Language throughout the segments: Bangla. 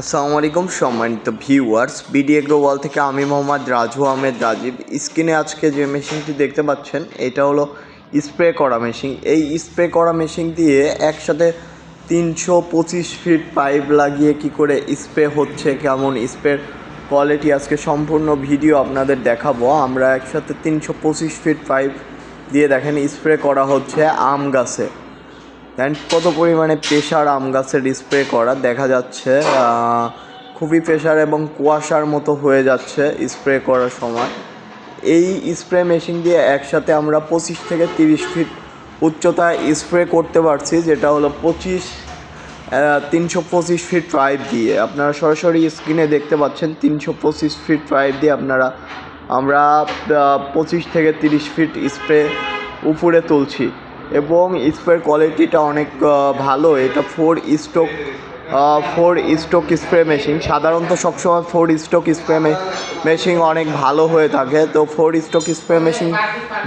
আসসালামু আলাইকুম সম্মানিত ভিউয়ার্স বিডি এগ্রো ওয়াল থেকে আমি মোহাম্মদ রাজু আহমেদ রাজীব। স্ক্রিনে আজকে যে মেশিনটি দেখতে পাচ্ছেন, এটা হলো স্প্রে করা মেশিন। এই স্প্রে করা মেশিন দিয়ে একসাথে তিনশো পঁচিশ ফিট পাইপ লাগিয়ে কি করে স্প্রে হচ্ছে, কেমন স্প্রে কোয়ালিটি, আজকে সম্পূর্ণ ভিডিও আপনাদের দেখাবো। আমরা একসাথে তিনশো পঁচিশ ফিট পাইপ দিয়ে দেখেন স্প্রে করা হচ্ছে আম গাছে। দেন কত পরিমাণে প্রেশার আম গাছের স্প্রে করা দেখা যাচ্ছে খুবই প্রেশার এবং কুয়াশার মতো হয়ে যাচ্ছে স্প্রে করার সময়। এই স্প্রে মেশিন দিয়ে একসাথে আমরা পঁচিশ থেকে তিরিশ ফিট উচ্চতায় স্প্রে করতে পারছি, যেটা হলো পঁচিশ তিনশো পঁচিশ ফিট পাইপ দিয়ে। আপনারা সরাসরি স্ক্রিনে দেখতে পাচ্ছেন তিনশো পঁচিশ ফিট পাইপ দিয়ে আপনারা, আমরা পঁচিশ থেকে তিরিশ ফিট স্প্রে উপরে তুলছি। এবং স্প্রের কোয়ালিটিটা অনেক ভালো। এটা four stroke four stroke spray machine সাধারণত সবসময় ফোর স্ট্রোক স্প্রে মেশিন অনেক ভালো হয়ে থাকে। তো ফোর স্ট্রোক স্প্রে মেশিন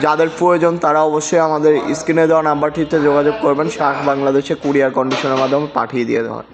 যাদের প্রয়োজন, তারা অবশ্যই আমাদের স্ক্রিনে দেওয়া নাম্বারটিতে যোগাযোগ করবেন। শাক বাংলাদেশে কুরিয়ার কন্ডিশনের মাধ্যমে পাঠিয়ে দিয়ে দেওয়া হয়।